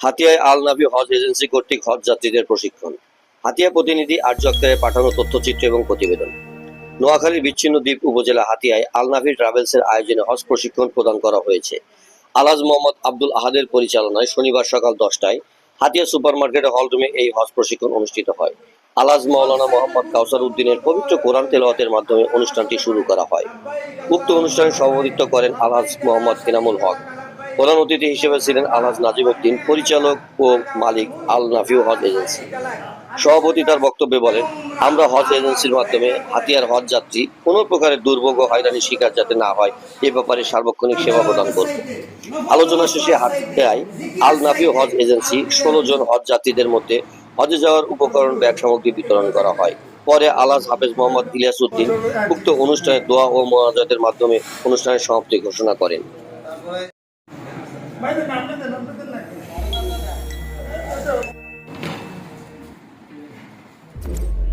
হাতিয়ায় আল নাভি হজ এজেন্সি কর্তৃক হজ যাত্রীদের প্রশিক্ষণ। হাতিয়া প্রতিনিধি আর্য আক্তারের পাঠানো তথ্যচিত্র এবং প্রতিবেদন। নোয়াখালীর বিচ্ছিন্ন দ্বীপ উপজেলা হাতিয়ায় আল নাভি ট্রাভেলসের আয়োজনে হজ প্রশিক্ষণ প্রদান করা হয়েছে। আলাজ মোহাম্মদ আব্দুল আহাদের পরিচালনায় শনিবার সকাল দশটায় হাতিয়া সুপারমার্কেটের হলরুমে এই হজ প্রশিক্ষণ অনুষ্ঠিত হয়। আলাজ মাওলানা মোহাম্মদ কাউসার উদ্দিনের পবিত্র কোরআন তেলাওয়াতের মাধ্যমে অনুষ্ঠানটি শুরু করা হয়। উক্ত অনুষ্ঠানে সভাপতিত্ব করেন আলাজ মোহাম্মদ এনামুল হক। প্রধান অতিথি হিসেবে ছিলেন আলহাজ নাজিম উদ্দিন, পরিচালক ও মালিক আল নাফিউ হজ এজেন্সি। সভাপতি তার বক্তব্যে বলেন, আমরা হজ এজেন্সির মাধ্যমে হাতিয়ার হজ যাত্রী কোনো প্রকারের দুর্ভোগ হয়রানির শিকার যাতে না হয়, এ ব্যাপারে সার্বক্ষণিক সেবা প্রদান করব। আলোচনা শেষে হাতিয়ায় আল নাফিউ হজ এজেন্সি ষোলো জন হজ যাত্রীদের মধ্যে হজে যাওয়ার উপকরণ, ব্যাগ সামগ্রী বিতরণ করা হয়। পরে আলাজ হাফেজ মোহাম্মদ ইলিয়াস উদ্দিন উক্ত অনুষ্ঠানে দোয়া ও মোনাজাতের মাধ্যমে অনুষ্ঠানের সমাপ্তি ঘোষণা করেন। বাইরের নামটা দেন নামটা দেন নাকি Thank you.